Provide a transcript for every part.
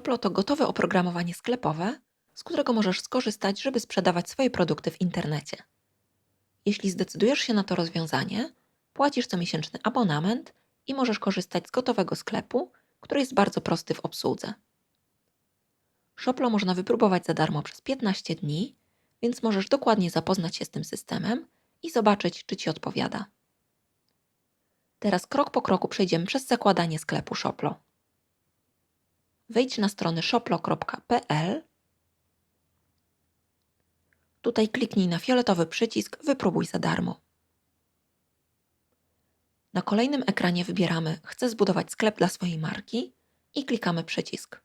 Shoplo to gotowe oprogramowanie sklepowe, z którego możesz skorzystać, żeby sprzedawać swoje produkty w internecie. Jeśli zdecydujesz się na to rozwiązanie, płacisz comiesięczny abonament i możesz korzystać z gotowego sklepu, który jest bardzo prosty w obsłudze. Shoplo można wypróbować za darmo przez 15 dni, więc możesz dokładnie zapoznać się z tym systemem i zobaczyć, czy Ci odpowiada. Teraz krok po kroku przejdziemy przez zakładanie sklepu Shoplo. Wejdź na stronę shoplo.pl. Tutaj kliknij na fioletowy przycisk Wypróbuj za darmo. Na kolejnym ekranie wybieramy Chcę zbudować sklep dla swojej marki i klikamy przycisk.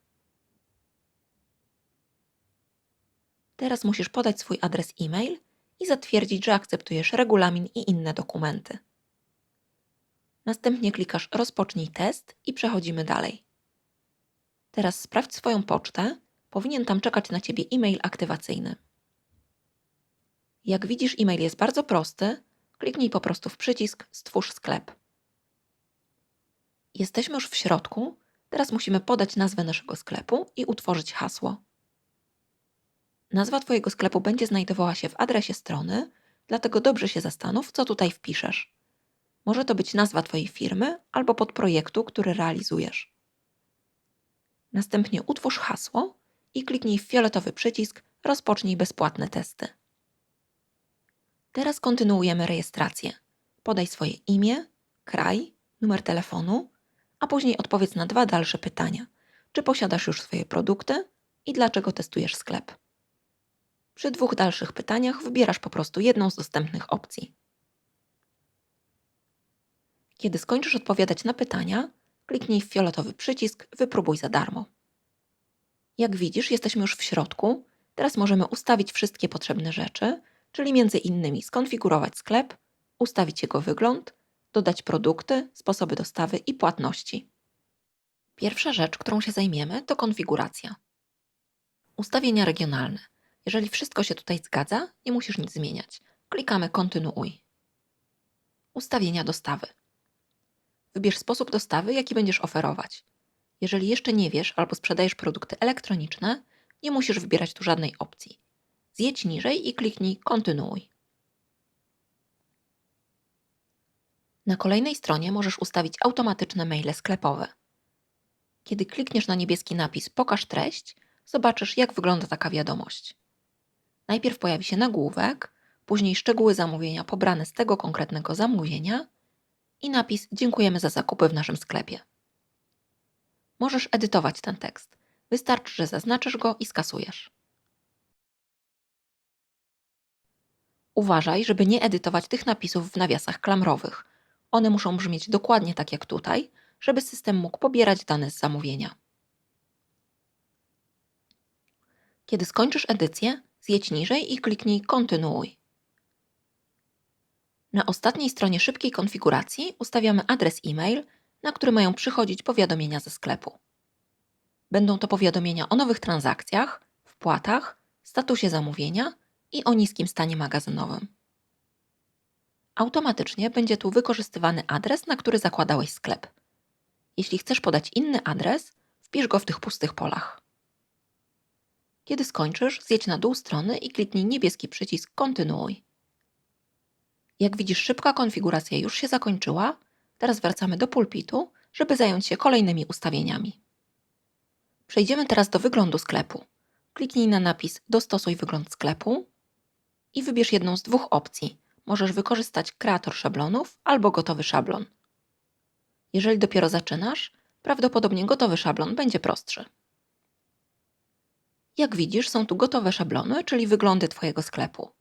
Teraz musisz podać swój adres e-mail i zatwierdzić, że akceptujesz regulamin i inne dokumenty. Następnie klikasz Rozpocznij test i przechodzimy dalej. Teraz sprawdź swoją pocztę. Powinien tam czekać na Ciebie e-mail aktywacyjny. Jak widzisz, e-mail jest bardzo prosty. Kliknij po prostu w przycisk Stwórz sklep. Jesteśmy już w środku. Teraz musimy podać nazwę naszego sklepu i utworzyć hasło. Nazwa Twojego sklepu będzie znajdowała się w adresie strony, dlatego dobrze się zastanów, co tutaj wpiszesz. Może to być nazwa Twojej firmy albo podprojektu, który realizujesz. Następnie utwórz hasło i kliknij w fioletowy przycisk Rozpocznij bezpłatne testy. Teraz kontynuujemy rejestrację. Podaj swoje imię, kraj, numer telefonu, a później odpowiedz na dwa dalsze pytania. Czy posiadasz już swoje produkty i dlaczego testujesz sklep? Przy dwóch dalszych pytaniach wybierasz po prostu jedną z dostępnych opcji. Kiedy skończysz odpowiadać na pytania, kliknij w fioletowy przycisk Wypróbuj za darmo. Jak widzisz, jesteśmy już w środku. Teraz możemy ustawić wszystkie potrzebne rzeczy, czyli między innymi skonfigurować sklep, ustawić jego wygląd, dodać produkty, sposoby dostawy i płatności. Pierwsza rzecz, którą się zajmiemy, to konfiguracja. Ustawienia regionalne. Jeżeli wszystko się tutaj zgadza, nie musisz nic zmieniać. Klikamy Kontynuuj. Ustawienia dostawy. Wybierz sposób dostawy, jaki będziesz oferować. Jeżeli jeszcze nie wiesz albo sprzedajesz produkty elektroniczne, nie musisz wybierać tu żadnej opcji. Zjedź niżej i kliknij Kontynuuj. Na kolejnej stronie możesz ustawić automatyczne maile sklepowe. Kiedy klikniesz na niebieski napis Pokaż treść, zobaczysz, jak wygląda taka wiadomość. Najpierw pojawi się nagłówek, później szczegóły zamówienia pobrane z tego konkretnego zamówienia i napis Dziękujemy za zakupy w naszym sklepie. Możesz edytować ten tekst. Wystarczy, że zaznaczysz go i skasujesz. Uważaj, żeby nie edytować tych napisów w nawiasach klamrowych. One muszą brzmieć dokładnie tak jak tutaj, żeby system mógł pobierać dane z zamówienia. Kiedy skończysz edycję, zjedź niżej i kliknij Kontynuuj. Na ostatniej stronie szybkiej konfiguracji ustawiamy adres e-mail, na który mają przychodzić powiadomienia ze sklepu. Będą to powiadomienia o nowych transakcjach, wpłatach, statusie zamówienia i o niskim stanie magazynowym. Automatycznie będzie tu wykorzystywany adres, na który zakładałeś sklep. Jeśli chcesz podać inny adres, wpisz go w tych pustych polach. Kiedy skończysz, zjedź na dół strony i kliknij niebieski przycisk Kontynuuj. Jak widzisz, szybka konfiguracja już się zakończyła. Teraz wracamy do pulpitu, żeby zająć się kolejnymi ustawieniami. Przejdziemy teraz do wyglądu sklepu. Kliknij na napis Dostosuj wygląd sklepu i wybierz jedną z dwóch opcji. Możesz wykorzystać kreator szablonów albo gotowy szablon. Jeżeli dopiero zaczynasz, prawdopodobnie gotowy szablon będzie prostszy. Jak widzisz, są tu gotowe szablony, czyli wyglądy Twojego sklepu.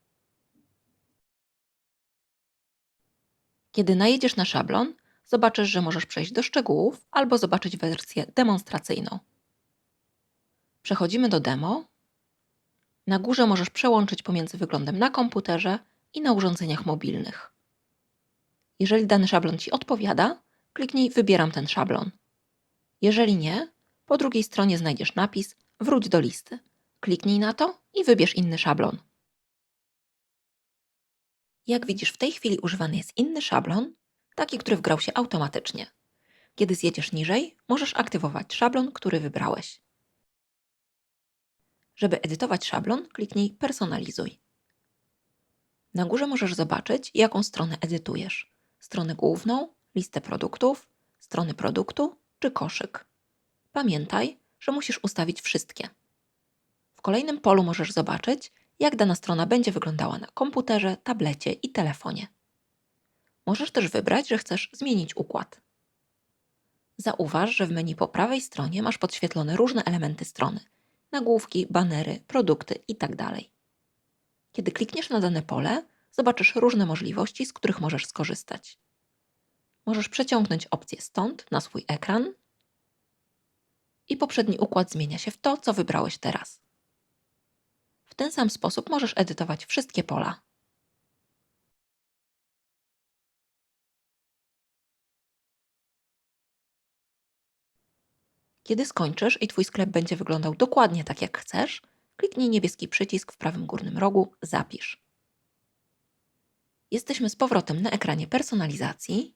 Kiedy najedziesz na szablon, zobaczysz, że możesz przejść do szczegółów albo zobaczyć wersję demonstracyjną. Przechodzimy do demo. Na górze możesz przełączyć pomiędzy wyglądem na komputerze i na urządzeniach mobilnych. Jeżeli dany szablon Ci odpowiada, kliknij Wybieram ten szablon. Jeżeli nie, po drugiej stronie znajdziesz napis Wróć do listy. Kliknij na to i wybierz inny szablon. Jak widzisz, w tej chwili używany jest inny szablon, taki, który wgrał się automatycznie. Kiedy zjedziesz niżej, możesz aktywować szablon, który wybrałeś. Żeby edytować szablon, kliknij Personalizuj. Na górze możesz zobaczyć, jaką stronę edytujesz. Stronę główną, listę produktów, strony produktu czy koszyk. Pamiętaj, że musisz ustawić wszystkie. W kolejnym polu możesz zobaczyć, jak dana strona będzie wyglądała na komputerze, tablecie i telefonie. Możesz też wybrać, że chcesz zmienić układ. Zauważ, że w menu po prawej stronie masz podświetlone różne elementy strony: nagłówki, banery, produkty itd. Kiedy klikniesz na dane pole, zobaczysz różne możliwości, z których możesz skorzystać. Możesz przeciągnąć opcję stąd na swój ekran i poprzedni układ zmienia się w to, co wybrałeś teraz. W ten sam sposób możesz edytować wszystkie pola. Kiedy skończysz i Twój sklep będzie wyglądał dokładnie tak, jak chcesz, kliknij niebieski przycisk w prawym górnym rogu Zapisz. Jesteśmy z powrotem na ekranie personalizacji.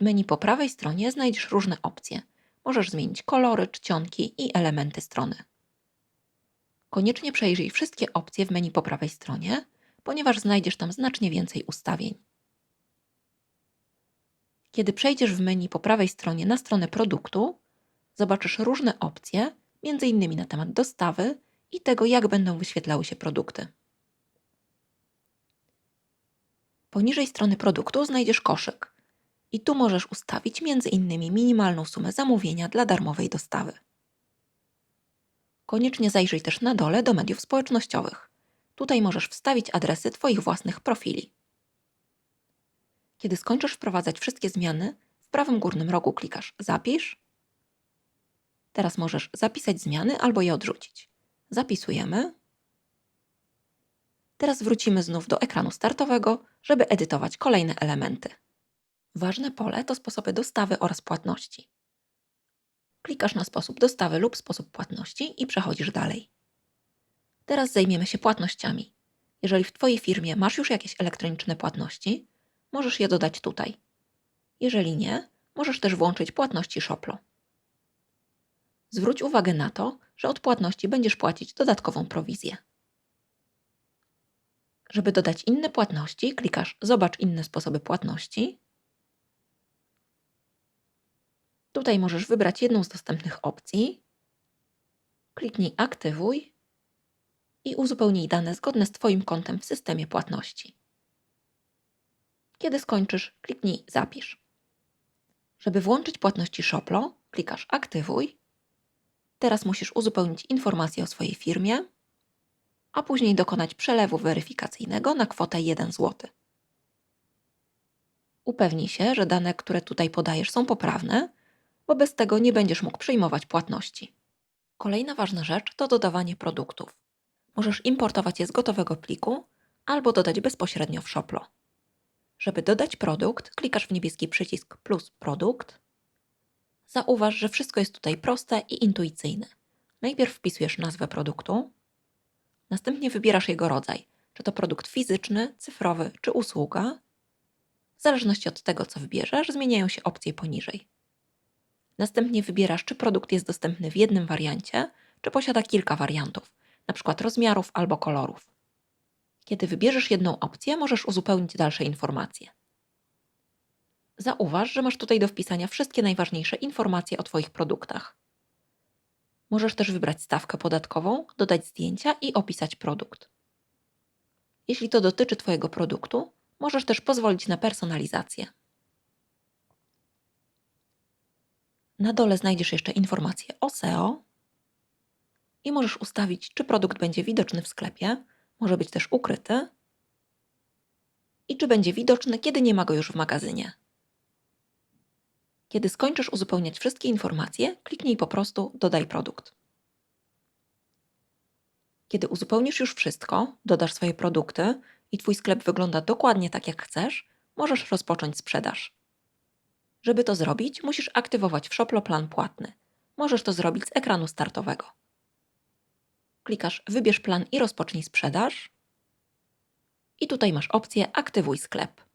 W menu po prawej stronie znajdziesz różne opcje. Możesz zmienić kolory, czcionki i elementy strony. Koniecznie przejrzyj wszystkie opcje w menu po prawej stronie, ponieważ znajdziesz tam znacznie więcej ustawień. Kiedy przejdziesz w menu po prawej stronie na stronę produktu, zobaczysz różne opcje, m.in. na temat dostawy i tego, jak będą wyświetlały się produkty. Poniżej strony produktu znajdziesz koszyk i tu możesz ustawić m.in. minimalną sumę zamówienia dla darmowej dostawy. Koniecznie zajrzyj też na dole do mediów społecznościowych. Tutaj możesz wstawić adresy Twoich własnych profili. Kiedy skończysz wprowadzać wszystkie zmiany, w prawym górnym rogu klikasz Zapisz. Teraz możesz zapisać zmiany albo je odrzucić. Zapisujemy. Teraz wrócimy znów do ekranu startowego, żeby edytować kolejne elementy. Ważne pole to sposoby dostawy oraz płatności. Klikasz na sposób dostawy lub sposób płatności i przechodzisz dalej. Teraz zajmiemy się płatnościami. Jeżeli w Twojej firmie masz już jakieś elektroniczne płatności, możesz je dodać tutaj. Jeżeli nie, możesz też włączyć płatności Shoplo. Zwróć uwagę na to, że od płatności będziesz płacić dodatkową prowizję. Żeby dodać inne płatności, klikasz Zobacz inne sposoby płatności. Tutaj możesz wybrać jedną z dostępnych opcji. Kliknij Aktywuj i uzupełnij dane zgodne z Twoim kontem w systemie płatności. Kiedy skończysz, kliknij Zapisz. Żeby włączyć płatności Shoplo, klikasz Aktywuj. Teraz musisz uzupełnić informacje o swojej firmie, a później dokonać przelewu weryfikacyjnego na kwotę 1 zł. Upewnij się, że dane, które tutaj podajesz, są poprawne, bez tego nie będziesz mógł przyjmować płatności. Kolejna ważna rzecz to dodawanie produktów. Możesz importować je z gotowego pliku albo dodać bezpośrednio w Shoplo. Żeby dodać produkt, klikasz w niebieski przycisk plus produkt. Zauważ, że wszystko jest tutaj proste i intuicyjne. Najpierw wpisujesz nazwę produktu, następnie wybierasz jego rodzaj, czy to produkt fizyczny, cyfrowy czy usługa. W zależności od tego, co wybierzesz, zmieniają się opcje poniżej. Następnie wybierasz, czy produkt jest dostępny w jednym wariancie, czy posiada kilka wariantów, np. rozmiarów albo kolorów. Kiedy wybierzesz jedną opcję, możesz uzupełnić dalsze informacje. Zauważ, że masz tutaj do wpisania wszystkie najważniejsze informacje o Twoich produktach. Możesz też wybrać stawkę podatkową, dodać zdjęcia i opisać produkt. Jeśli to dotyczy Twojego produktu, możesz też pozwolić na personalizację. Na dole znajdziesz jeszcze informacje o SEO i możesz ustawić, czy produkt będzie widoczny w sklepie, może być też ukryty i czy będzie widoczny, kiedy nie ma go już w magazynie. Kiedy skończysz uzupełniać wszystkie informacje, kliknij po prostu Dodaj produkt. Kiedy uzupełnisz już wszystko, dodasz swoje produkty i Twój sklep wygląda dokładnie tak, jak chcesz, możesz rozpocząć sprzedaż. Żeby to zrobić, musisz aktywować w Shoplo plan płatny. Możesz to zrobić z ekranu startowego. Klikasz Wybierz plan i rozpocznij sprzedaż. I tutaj masz opcję Aktywuj sklep.